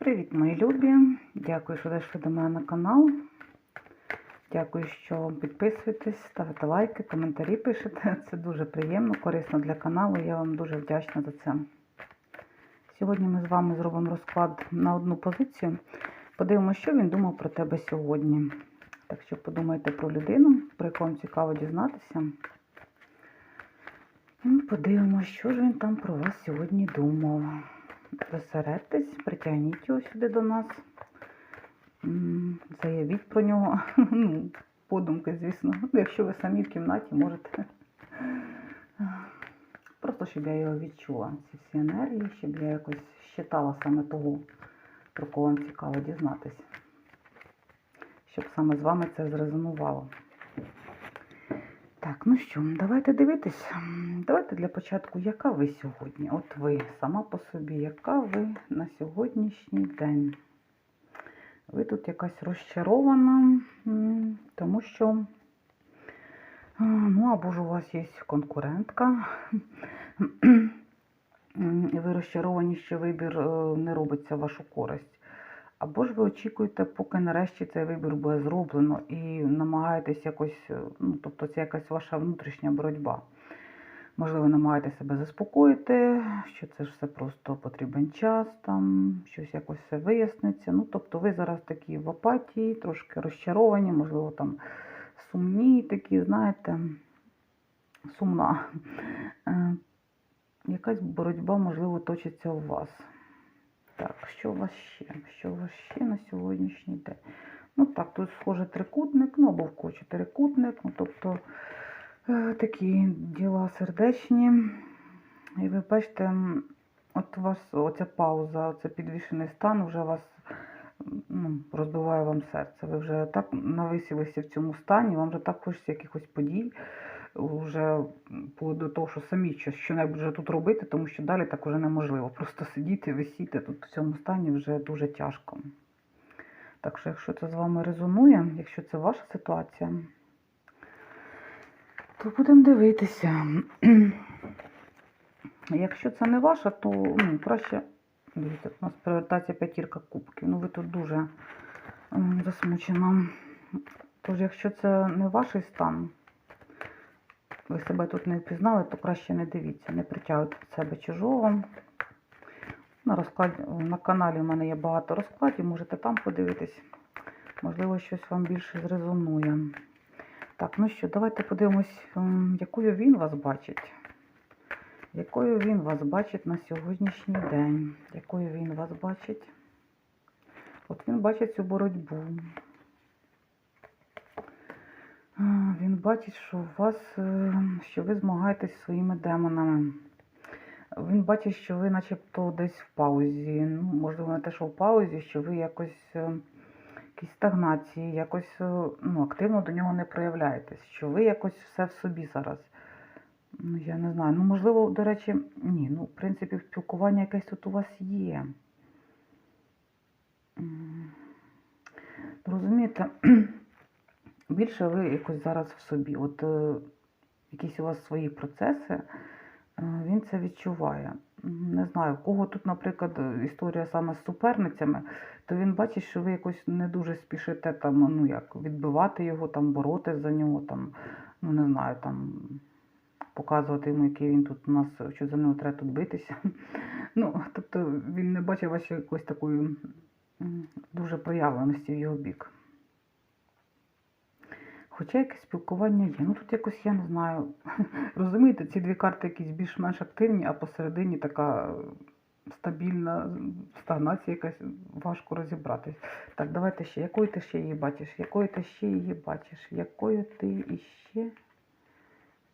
Привіт, мої любі! Дякую, що зайшли до мене на канал. Дякую, що підписуєтесь, ставите лайки, коментарі пишете. Це дуже приємно, корисно для каналу. Я вам дуже вдячна за це. Сьогодні ми з вами зробимо розклад на одну позицію. Подивимося, що він думав про тебе сьогодні. Так що подумайте про людину, про яку вам цікаво дізнатися. Ну, Подивимося, що ж він там про вас сьогодні думав. Зосередьтесь, притягніть його сюди до нас. Заявіть про нього. Ну, подумки, звісно. Ну, Якщо ви самі в кімнаті можете. Просто щоб я його відчула, ці всі енергії, щоб я якось щитала саме того, про кого вам цікаво дізнатися. Щоб саме з вами це зрезонувало. Так, ну що, давайте дивитись. М, Давайте для початку, яка ви сьогодні? От ви сама по собі, яка ви на сьогоднішній день? Ви тут якась розчарована, тому що, ну, або ж у вас є конкурентка, і ви розчаровані, що вибір е, не робиться в вашу користь. Або ж ви очікуєте, поки нарешті цей вибір буде зроблено і намагаєтесь якось, е, ну, тобто це якась ваша внутрішня боротьба. Можливо, намагаєтесь себе заспокоїти, що це ж все просто потрібен час, там щось якось все виясниться. Ну, тобто ви зараз такі в апатії, трошки розчаровані, можливо, там сумні такі, знаєте, сумна. Е, Якась боротьба, можливо, точиться у вас. Так, що у вас ще? Що у вас ще на сьогоднішній день? Ну так, тут схоже трикутник, ну або в чотирикутник, ну тобто е, такі діла сердечні. І ви бачите, от у вас оця пауза, оце підвішений стан вже вас ну, розбиває вам серце. Ви вже так нависілися в цьому стані, вам вже так хочеться якихось подій. Вже до того, що самі щось вже тут робити, тому що далі так уже неможливо. Просто сидіти, висіти тут в цьому стані вже дуже тяжко. Так що, якщо це з вами резонує, якщо це ваша ситуація, то будемо дивитися. Якщо це не ваша, то ну, краще. Дивіться, у нас привертається п'ятірка кубків. Ну ви тут дуже засмучена. Тож, якщо це не ваш стан, ви себе тут не впізнали, то краще не дивіться, не притягуйте до себе чужого. На, розкладі, на каналі в мене є багато розкладів, можете там подивитись. Можливо, щось вам більше зрезонує. Так, ну що, давайте подивимось, якою він вас бачить. Якою він вас бачить на сьогоднішній день? Якою він вас бачить? От він бачить цю боротьбу. А, Він бачить, що у вас, е, що ви змагаєтесь зі своїми демонами. Він бачить, що ви начебто десь в паузі. Ну, можливо, не те, що в паузі, що ви якось е, якісь стагнації, якось е, ну, активно до нього не проявляєтесь, що ви якось все в собі зараз. Ну, я не знаю. Ну, можливо, до речі, ні. Ну, в принципі, спілкування якесь тут у вас є. Розумієте, більше ви якось зараз в собі. От е, якісь у вас свої процеси, е, він це відчуває. Не знаю, у кого тут, наприклад, історія саме з суперницями, то він бачить, що ви якось не дуже спішите там, ну як, відбивати його, там, боротись за нього, там, ну не знаю, там показувати йому, який він тут у нас, що за нього треба тут битися. Ну, тобто він не бачив вашої якоїсь такої дуже проявленості в його бік. Хоча якесь спілкування є. Ну тут якось я не знаю. Розумієте, ці дві карти якісь більш-менш активні, а посередині така е, стабільна стагнація якась важко розібратись. Так, давайте ще. Якою ти ще її бачиш? Якою ти ще її бачиш? Якою ти іще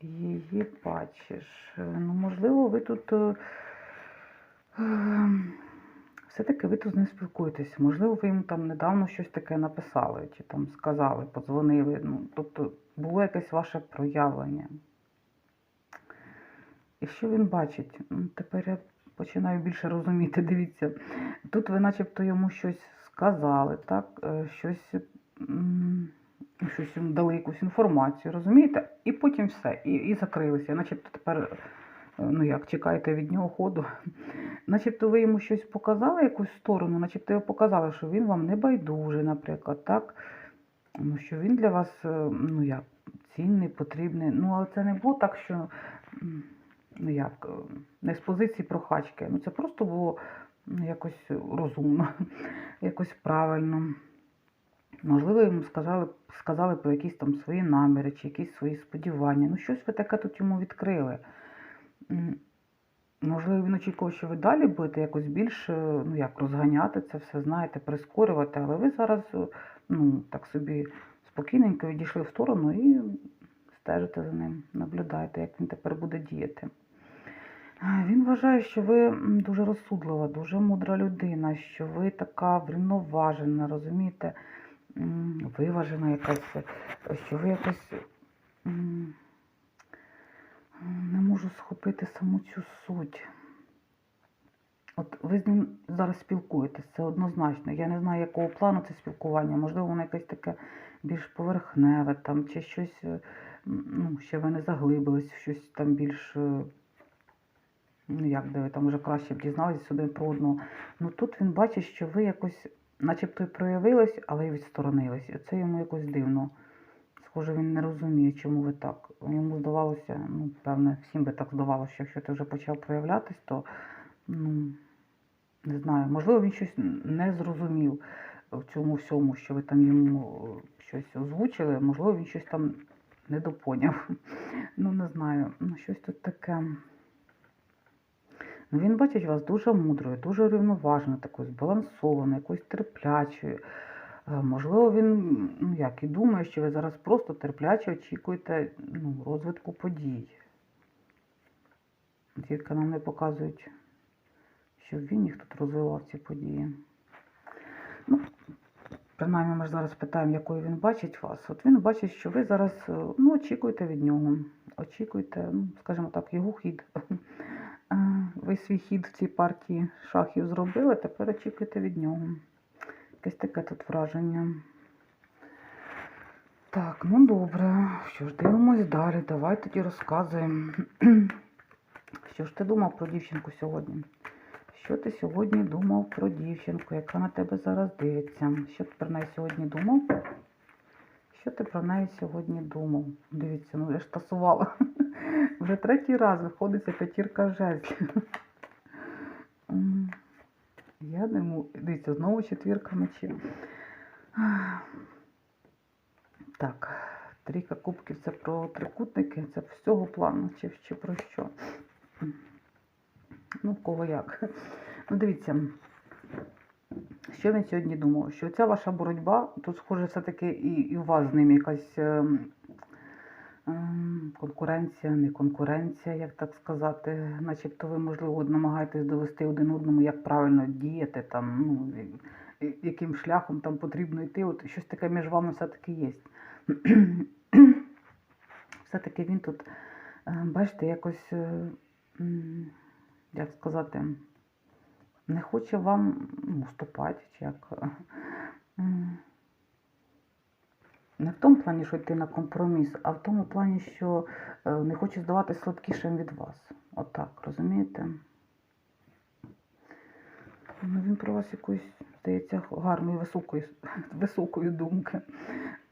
її бачиш? Е, Ну, можливо, ви тут. Все-таки ви тут з ним спілкуєтесь. Можливо, ви йому там недавно щось таке написали, чи там сказали, подзвонили. Ну, тобто було якесь ваше проявлення. І що він бачить? Ну, Тепер я починаю більше розуміти. Дивіться, тут ви начебто йому щось сказали, так? Е, Щось, щось йому дали якусь інформацію, розумієте? І потім все. І, і закрилися. Начебто тепер ну як, чекаєте від нього ходу. Начебто ви йому щось показали, якусь сторону, начебто ви показали, що він вам не байдужий, наприклад, так? Ну, що він для вас, е, ну як, цінний, потрібний. Ну, але це не було так, що ну як, е, не з позиції прохачки. Ну, це просто було ну, якось розумно, якось правильно. Можливо, йому сказали, сказали про якісь там свої наміри чи якісь свої сподівання. Ну, щось ви таке тут йому відкрили. Можливо, він очікував, що ви далі будете якось більш е, ну, як, розганяти це все, знаєте, прискорювати, але ви зараз е, ну, так собі спокійненько відійшли в сторону і стежите за ним, наблюдаєте, як він тепер буде діяти. Він вважає, що ви дуже розсудлива, дуже мудра людина, що ви така врівноважена, розумієте, виважена якась, е, що ви якось не можу схопити саму цю суть. От ви з ним зараз спілкуєтесь, це однозначно. Я не знаю, якого плану це спілкування. Можливо, воно якесь таке більш поверхневе, там, чи щось, е, ну, ще ви не заглибились, щось там більш, е, ну як де ви там вже краще б дізналися один про одного. Ну тут він бачить, що ви якось, начебто й проявились, але й відсторонились. І це йому якось дивно. Схоже, він не розуміє, чому ви так. Йому здавалося, ну, певне, всім би так здавалося, що якщо ти вже почав проявлятись, то ну, не знаю, можливо, він щось не зрозумів в цьому всьому, що ви там йому щось озвучили, можливо, він щось там недопоняв. Ну, не знаю, ну щось тут таке. Ну, він бачить вас дуже мудрою, дуже рівноважною, такою збалансованою, якоюсь терплячою. Е, Можливо, він ну, як, і думає, що ви зараз просто терпляче очікуєте ну, розвитку подій. Тільки нам не показують, щоб він їх тут розвивав ці події. Ну, принаймні, ми ж зараз питаємо, якою він бачить вас. От він бачить, що ви зараз е, ну, очікуєте від нього. Очікуєте, ну, скажімо так, його хід. Е, Ви свій хід в цій партії шахів зробили, тепер очікуєте від нього. Якесь таке тут враження. Так, ну добре. Що ж, дивимось далі. Давай тоді розказуємо. Що ж ти думав про дівчинку сьогодні? Що ти сьогодні думав про дівчинку, яка на тебе зараз дивиться? Що ти про неї сьогодні думав? Що ти про неї сьогодні думав? Дивіться, ну я ж тасувала. Вже третій раз виходить ця п'ятірка жезлів. Можу. Дивіться, знову четвірка мечів. Так, трійка кубків це про трикутники, це з цього плану, чи, чи про що? Ну, в кого як. Ну, дивіться, що він сьогодні думав? Що ця ваша боротьба, тут, схоже, все-таки і, і у вас з ним якась ем, конкуренція, не конкуренція, як так сказати. Начебто ви, можливо, намагаєтесь довести один одному, як правильно діяти, там, ну, яким шляхом там потрібно йти. От щось таке між вами все-таки є. Все-таки він тут, е, бачите, якось, е, як сказати, не хоче вам уступати, чи як. Не в тому плані, що йти на компроміс, а в тому плані, що е, не хоче здаватися слабкішим від вас. Отак, розумієте? Ну, він про вас якоїсь, здається, гарної, високої, високої думки.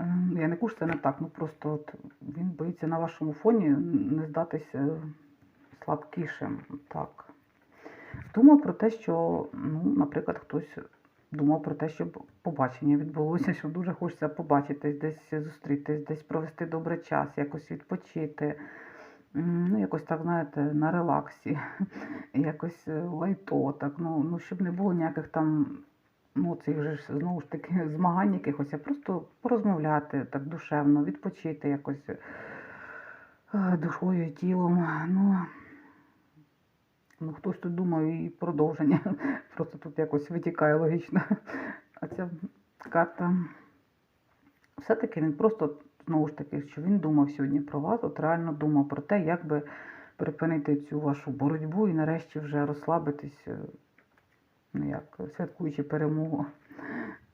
Е, Я не кажу, це не так, ну просто от він боїться на вашому фоні не здатися слабкішим. Так. Думав про те, що, ну, наприклад, хтось думав про те, щоб побачення відбулося, що дуже хочеться побачитись, десь зустрітись, десь провести добрий час, якось відпочити. Ну, якось так, знаєте, на релаксі, якось е, лайтово, так, ну, ну, щоб не було ніяких там, ну, цих же знову ж таки, змагань якихось, а просто порозмовляти так душевно, відпочити якось е, душою і тілом. Ну, ну, хтось тут думає і продовження. Просто тут якось витікає логічно. А ця карта. Все-таки він просто, знову ж таки, що він думав сьогодні про вас, от реально думав про те, як би припинити цю вашу боротьбу і нарешті вже розслабитись, е, ну як, святкуючи перемогу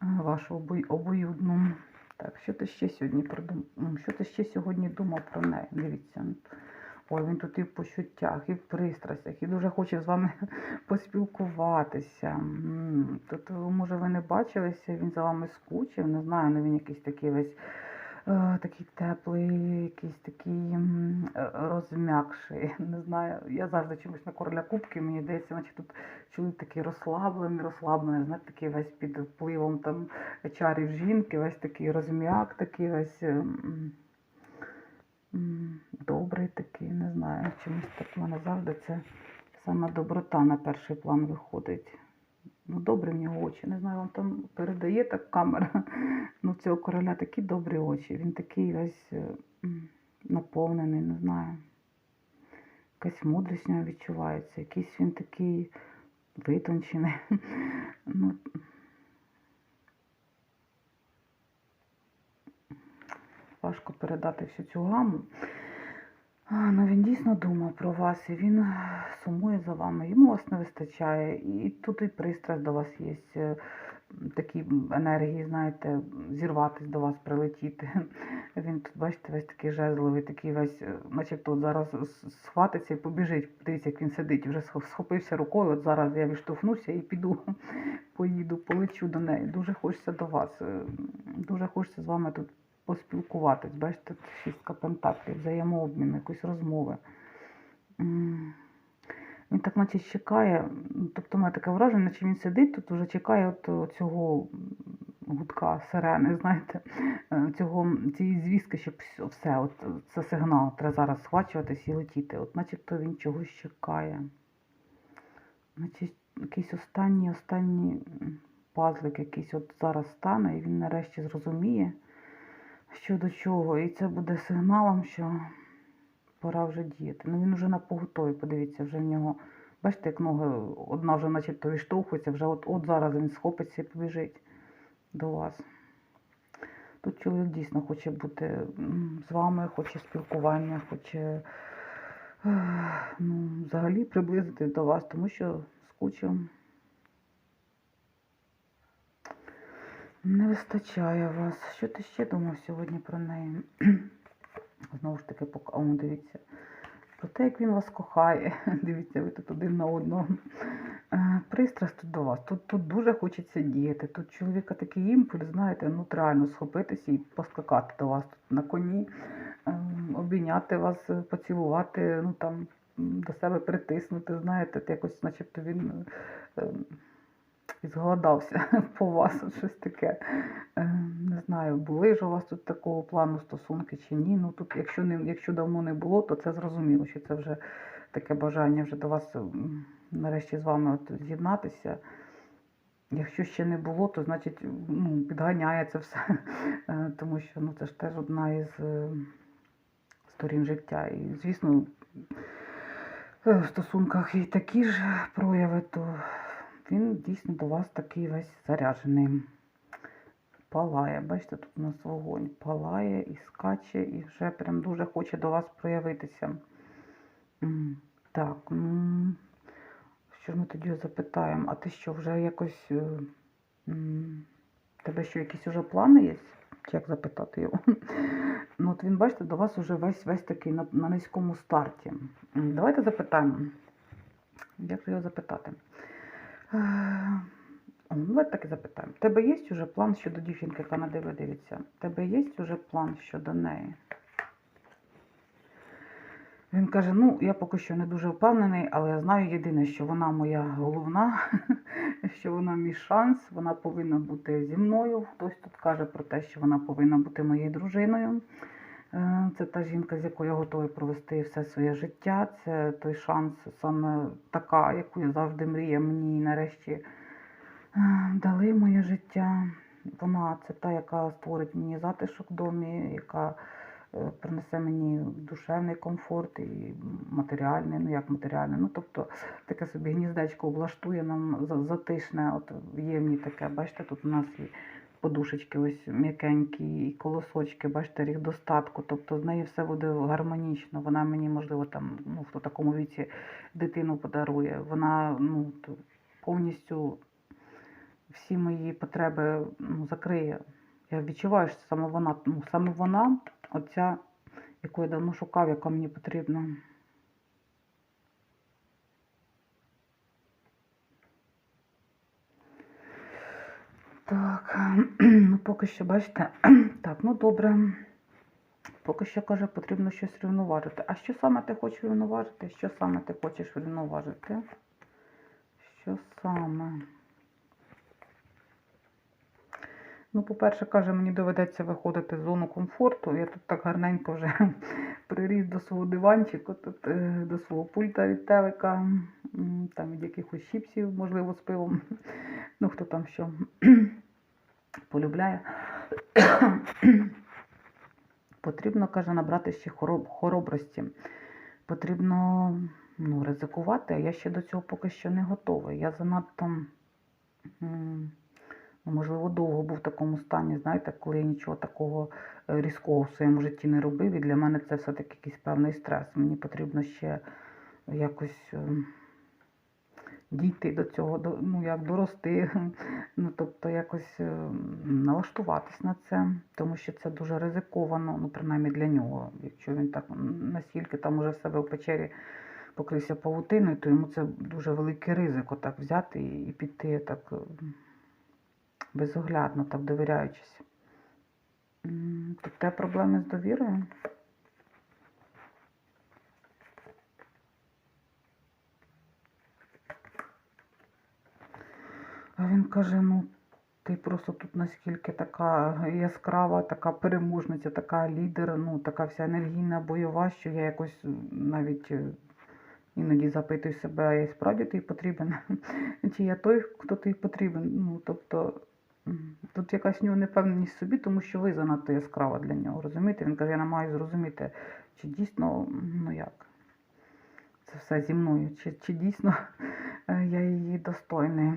е, вашу обой- обоюдну. Так, що ти ще сьогодні продум... Що ти ще сьогодні думав про неї? Дивіться. Він тут і в почуттях, і в пристрастях, і дуже хоче з вами поспілкуватися. Тут, може, ви не бачилися, він за вами скучив, не знаю, ну він якийсь такий весь е, такий теплий, якийсь такий е, розм'якший. Не знаю. Я завжди чомусь на короля кубки, мені здається, наче тут чоловік такий розслаблений, розслаблений, знаєте, такий весь під впливом там чарів жінки, весь такий розм'як, такий весь. е, м, м, Добрий такий, не знаю. Чомусь так в мене завжди це саме доброта на перший план виходить. Ну, добрі в нього очі. Не знаю, вам там передає так камера. Ну, цього короля такі добрі очі. Він такий весь е, наповнений, не знаю. Якась мудрість нього відчувається, якийсь він такий витончений. Ну, важко передати всю цю гаму. Ну, він дійсно думав про вас, і він е, сумує за вами. Йому вас не вистачає. І тут і пристрасть до вас є. е, Такі енергії, знаєте, зірватись до вас, прилетіти. Він тут, бачите, весь такий жезловий, такий весь, е, начебто от зараз схватиться і побіжить. Дивіться, як він сидить, вже схопився рукою. От зараз я відштовхнуся і піду, поїду, полечу до неї. Дуже хочеться до вас. Дуже хочеться з вами тут поспілкуватись. Бачите, шістка пентаклів, взаємообмін, якоїсь розмови. Він так наче чекає, тобто у мене таке враження, наче він сидить тут, вже чекає от цього гудка, сирени, знаєте, е, цього, цієї звістки, щоб все, от це сигнал, треба зараз схвачуватись і летіти. От начебто він чогось чекає. Наче якийсь останній, останній пазлик якийсь от зараз стане, і він нарешті зрозуміє, що до чого. І це буде сигналом, що пора вже діяти. Ну він вже на поготові, подивіться, вже в нього. Бачите, як ноги одна вже начебто відштовхується, вже от, от зараз він схопиться і побіжить до вас. Тут чоловік дійсно хоче бути з вами, хоче спілкування, хоче ну, взагалі приблизити до вас, тому що скучив. Не вистачає вас. Що ти ще думав сьогодні про неї? Знову ж таки, пока... Дивіться. Про те, як він вас кохає. Дивіться, ви тут один на одного. Е, Пристрасть тут до вас. Тут, тут дуже хочеться діяти. Тут чоловіка такий імпульс, знаєте, ну реально схопитися і поскакати до вас тут на коні, ем, обійняти вас, е, поцілувати, ну там до себе притиснути, знаєте, якось, начебто він зголодався по вас, щось таке. Е, Не знаю, були ж у вас тут такого плану стосунки чи ні. Ну тут, якщо не якщо давно не було, то це зрозуміло, що це вже таке бажання вже до вас нарешті з вами от з'єднатися. Якщо ще не було, то значить ну, підганяє це все. Е, Тому що ну, це ж теж одна із е, сторін життя. І, звісно, в стосунках і такі ж прояви, то він дійсно до вас такий весь заряджений. Палає, бачите, тут у нас вогонь палає і скаче, і вже прям дуже хоче до вас проявитися. Так, ну, що ж ми тоді запитаємо? А ти що, вже якось. е, Тебе що, якісь уже плани є? Чи як запитати його? Ну, от він, бачите, до вас уже весь весь такий на, на низькому старті. Давайте запитаємо. Як же його запитати? Е, Давайте так і запитаємо. Тебе є вже план щодо дівчинки, яка на тебе дивиться? Тебе є вже план щодо неї? Він каже: ну, я поки що не дуже впевнений, але я знаю єдине, що вона моя головна, що вона мій шанс, вона повинна бути зі мною. Хтось тут каже про те, що вона повинна бути моєю дружиною. Е, Це та жінка, з якою я готовий провести все своє життя. Це той шанс, саме така, яку я завжди мріяв. Мені нарешті е, дали моє життя. Вона це та, яка створить мені затишок в домі, яка е, принесе мені душевний комфорт і матеріальний, ну як матеріальний. Ну тобто таке собі гніздечко облаштує нам затишне. От є в ній таке, бачите, тут у нас і подушечки ось м'якенькі, і колосочки, бачите, ріг достатку. Тобто з нею все буде гармонічно. Вона мені, можливо, там, ну, в такому віці дитину подарує. Вона ну, повністю всі мої потреби ну, закриє. Я відчуваю, що саме вона, ну, саме вона, оця, яку я давно шукав, яка мені потрібна. Так, ну поки що, бачите, так, ну добре. Поки що каже, потрібно щось рівноважити. А що саме ти хочеш рівноважити? Що саме ти хочеш рівноважити? Що саме? Ну, по-перше, каже, мені доведеться виходити з зону комфорту. Я тут так гарненько вже приріс до свого диванчику, тут, е, до свого пульта від телека, там від якихось чіпсів, можливо, з пивом. Ну, хто там що полюбляє. Потрібно, каже, набрати ще хороб, хоробрості. Потрібно ну, ризикувати, а я ще до цього поки що не готова. Я занадто, ну, можливо, довго був в такому стані, знаєте, коли я нічого такого е, різкого в своєму житті не робив. І для мене це все-таки якийсь певний стрес. Мені потрібно ще якось. Дійти до цього, до- ну як дорости, ну тобто якось е, налаштуватись на це, тому що це дуже ризиковано, ну принаймні для нього. Якщо він так настільки там уже в себе в печері покрився павутиною, то йому це дуже великий ризик отак взяти і, піти так е, безоглядно, так довіряючись. Тобто проблеми з довірою. А він каже: ну, ти просто тут наскільки така яскрава, така переможниця, така лідер, ну, така вся енергійна, бойова, що я якось навіть е, іноді запитую себе, а я справді тобі потрібен? Чи я той, хто тобі потрібен? Ну, тобто, тут якась в нього непевненість в собі, тому що ви занадто яскрава для нього. Розумієте? Він каже, я не маю зрозуміти, чи дійсно, ну як, це все зі мною, чи, чи дійсно е, я її достойний.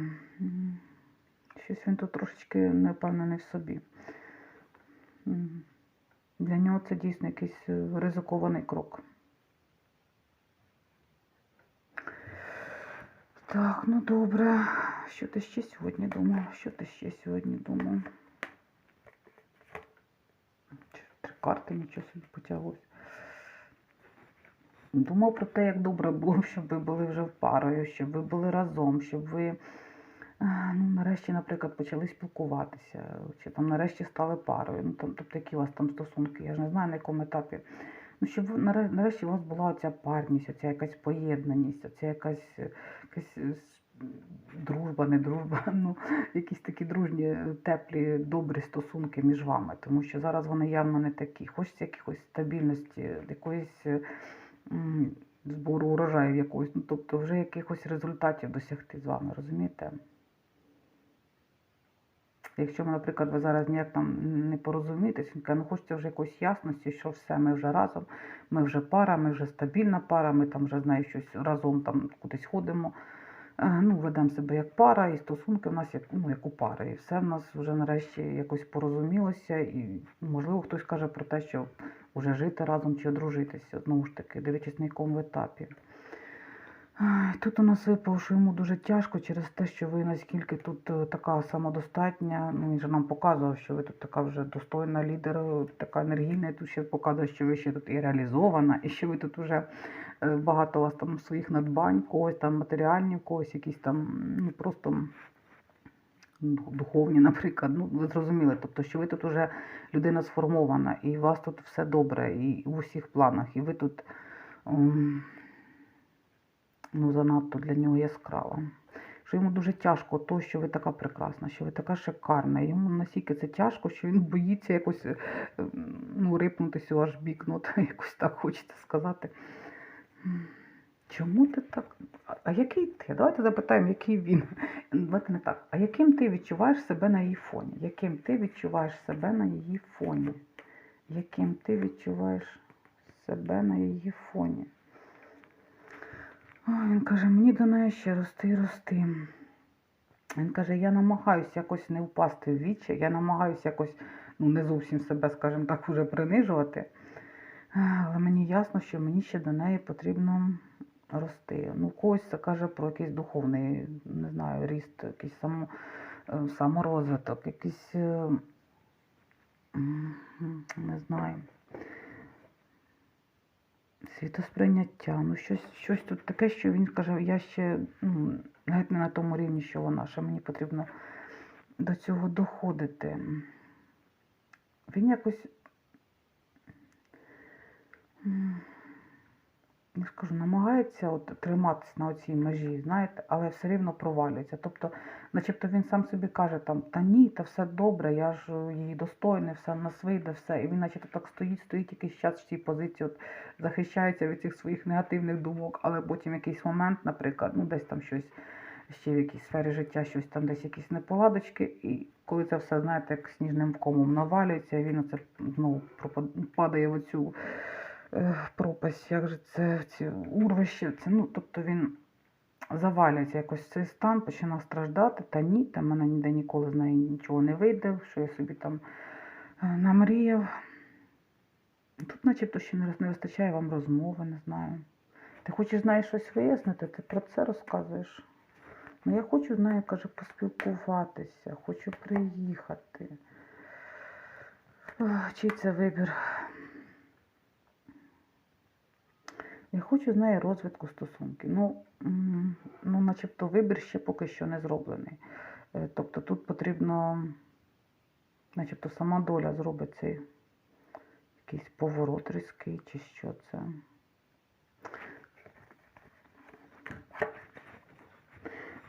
Щось він тут трошечки не впевнений в собі. Для нього це дійсно якийсь е, ризикований крок. Так, ну добре. Що ти ще сьогодні думав? Що ти ще сьогодні думав? Три карти нічого собі потяглось. Думав про те, як добре було, щоб ви були вже в парою, щоб ви були разом, щоб ви ну, нарешті, наприклад, почали спілкуватися, чи там нарешті стали парою. Ну, там, тобто, які у вас там стосунки, я ж не знаю на якому етапі. Ну, щоб нарешті у вас була оця парність, оця якась поєднаність, оця якась, якась е, дружба, не дружба, ну, якісь такі дружні, е, теплі, добрі стосунки між вами. Тому що зараз вони явно не такі. Хочеться якихось стабільності, якоїсь е, збору урожаїв якогось, ну, тобто вже якихось результатів досягти з вами, розумієте? Якщо, ви, наприклад, ви зараз ніяк там не порозумієтесь, він каже, ну хочеться вже якоїсь ясності, що все, ми вже разом, ми вже пара, ми вже стабільна пара, ми там вже знаю, щось разом там кудись ходимо. Е, Ну, ведемо себе як пара, і стосунки в нас як, ну, як у пари. І все в нас вже нарешті якось порозумілося. І можливо хтось каже про те, що вже жити разом чи одружитися. Знову ж таки, дивлячись на якому етапі. Тут у нас випав, що йому дуже тяжко через те, що ви наскільки тут е, така самодостатня. Ну, він же нам показував, що ви тут така вже достойна лідер, е, така енергійна. І Тут ще показує, що ви ще тут і реалізована, і що ви тут вже е, багато у вас там своїх надбань, когось там матеріальні, когось якісь там, ну просто духовні, наприклад. Ну, ви зрозуміли, тобто, що ви тут вже людина сформована, і у вас тут все добре, і в усіх планах, і ви тут. Ну, занадто для нього яскрава. Що йому дуже тяжко, то, що ви така прекрасна, що ви така шикарна. Йому настільки це тяжко, що він боїться якось е, ну, рипнутися у ваш бік, ну, та якось так хочеться сказати. Чому ти так? А який ти? Давайте запитаємо, який він. Давайте не так. А яким ти відчуваєш себе на її фоні? Яким ти відчуваєш себе на її фоні? Яким ти відчуваєш себе на її фоні? Він каже, мені до неї ще рости і рости. Він каже, я намагаюся якось не впасти в вічі, я намагаюся якось ну, не зовсім себе, скажімо так, уже принижувати. Але мені ясно, що мені ще до неї потрібно рости. Ну, когось це каже про якийсь духовний, не знаю, ріст, якийсь само, е, саморозвиток, якийсь, е, не знаю, світосприйняття. Ну, щось, щось тут таке, що він каже, я ще ну, навіть не на тому рівні, що вона, що мені потрібно до цього доходити. Він якось. Я ж кажу, намагається от триматися на оцій межі, знаєте, але все рівно провалюється. Тобто, начебто він сам собі каже там, та ні, та все добре, я ж е, її достойний, все в нас вийде, все. І він начебто так стоїть, стоїть якийсь час в цій позиції, от захищається від цих своїх негативних думок, але потім якийсь момент, наприклад, ну десь там щось ще в якійсь сфері життя, щось там десь якісь неполадочки, і коли це все, знаєте, як сніжним комом навалюється, він оце знову падає в оцю пропасть, як же це, ці урвище, це, ну, тобто він завалюється якось цей стан, починає страждати, та ні, та мене ніде ніколи з неї нічого не вийде, що я собі там е, намріяв. Тут начебто ще не, вистачає вам розмови, не знаю. Ти хочеш з нею щось вияснити, ти про це розказуєш. Ну, я хочу з нею, каже, поспілкуватися, хочу приїхати. Чий це вибір? Я хочу з нею розвитку стосунків. Ну, ну, начебто вибір ще поки що не зроблений. Е, Тобто тут потрібно, начебто сама доля зробить цей якийсь поворот різкий, чи що це.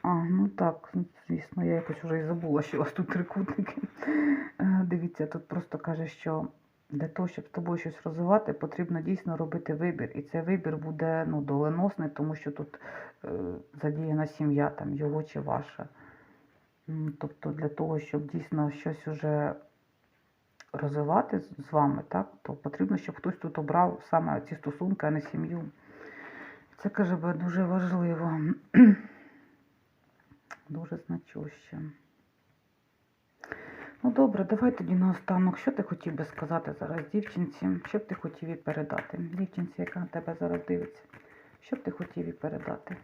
А, ну так, ну, звісно, я якось вже і забула, що у вас тут трикутники. Е, Дивіться, тут просто каже, що для того, щоб з тобою щось розвивати, потрібно дійсно робити вибір. І цей вибір буде ну, доленосний, тому що тут е, задіяна сім'я, там, його чи ваша. Тобто для того, щоб дійсно щось уже розвивати з вами, так, то потрібно, щоб хтось тут обрав саме ці стосунки, а не сім'ю. Це каже, дуже важливо. Дуже значуще. Ну добре, давай тоді наостанок. Що ти хотів би сказати зараз дівчинці? Що б ти хотів їй передати? Дівчинці, яка на тебе зараз дивиться. Що б ти хотів їй передати?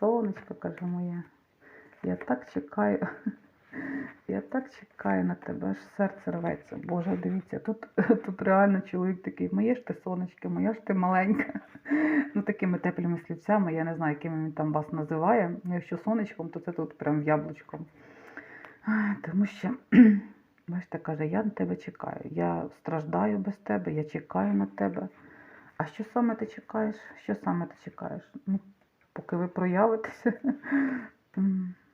Сонечко, каже моє. Я так чекаю. Я так чекаю на тебе, аж серце рветься. Боже, дивіться, тут, тут реально чоловік такий, моє ж ти сонечко, моя ж ти маленька. Ну, такими теплими слівцями, я не знаю, якими він там вас називає. Ну, якщо сонечком, то це тут прям яблучком. Тому що, бачите, каже, я на тебе чекаю. Я страждаю без тебе, я чекаю на тебе. А що саме ти чекаєш? Що саме ти чекаєш? Ну, поки ви проявитеся.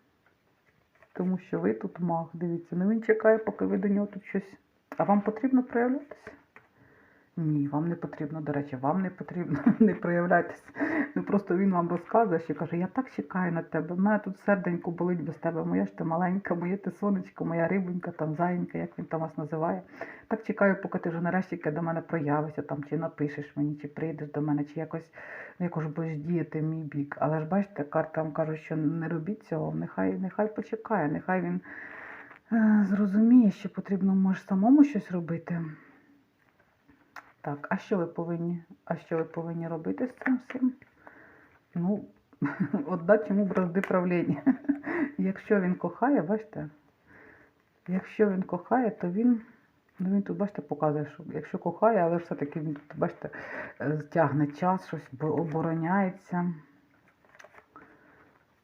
Тому що ви тут маг, дивіться, ну він чекає, поки ви до нього тут щось. А вам потрібно проявлятися? Ні, вам не потрібно, до речі, вам не потрібно не проявлятися. Ну просто він вам розказує, що каже, я так чекаю на тебе. У мене тут серденько болить без тебе. Моя ж ти маленька, моє ти сонечко, моя рибонька, там заїнька, як він там вас називає. Так чекаю, поки ти вже нарешті до мене проявишся, там, чи напишеш мені, чи прийдеш до мене, чи якось ну, якось будеш діяти мій бік. Але ж бачите, карта вам каже, що не робіть цього, нехай, нехай почекає, нехай він е, зрозуміє, що потрібно може самому щось робити. Так, а що ви повинні? А що ви повинні робити з цим всім? Ну, віддати йому бразди правління. Якщо він кохає, бачите, якщо він кохає, то він, ну він тут, бачите, показує, що якщо кохає, але все-таки він тут, бачите, е, тягне час, щось обороняється.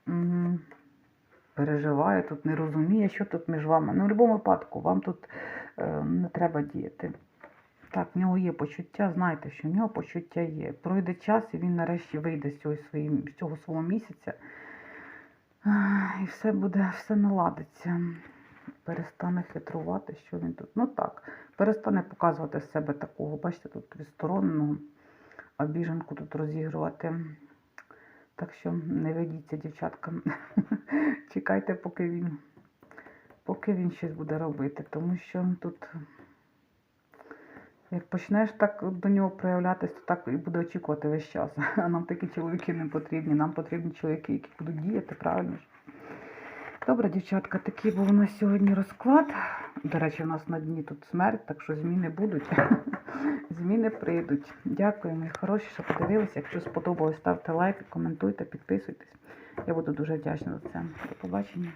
Мгм. Переживає тут, не розуміє, що тут між вами. Ну, в будь-якому випадку, вам тут е, не треба діяти. Так, в нього є почуття, знайте, що в нього почуття є. Пройде час, і він нарешті вийде з цього, своїм, з цього свого місяця. І все буде, все наладиться. Перестане хитрувати, що він тут. Ну так, перестане показувати з себе такого, бачите, тут відстороненого, а біженку тут розігрувати. Так що не ведіться, дівчатка. Чекайте, поки він, поки він щось буде робити, тому що тут. Як почнеш так до нього проявлятись, то так і буде очікувати весь час. А нам такі чоловіки не потрібні. Нам потрібні чоловіки, які будуть діяти, правильно? Добре, дівчатка, такий був у нас сьогодні розклад. До речі, у нас на дні тут смерть, так що зміни будуть. Зміни прийдуть. Дякую, мої хороші, що подивилися. Якщо сподобалось, ставте лайк, коментуйте, підписуйтесь. Я буду дуже вдячна за це. До побачення.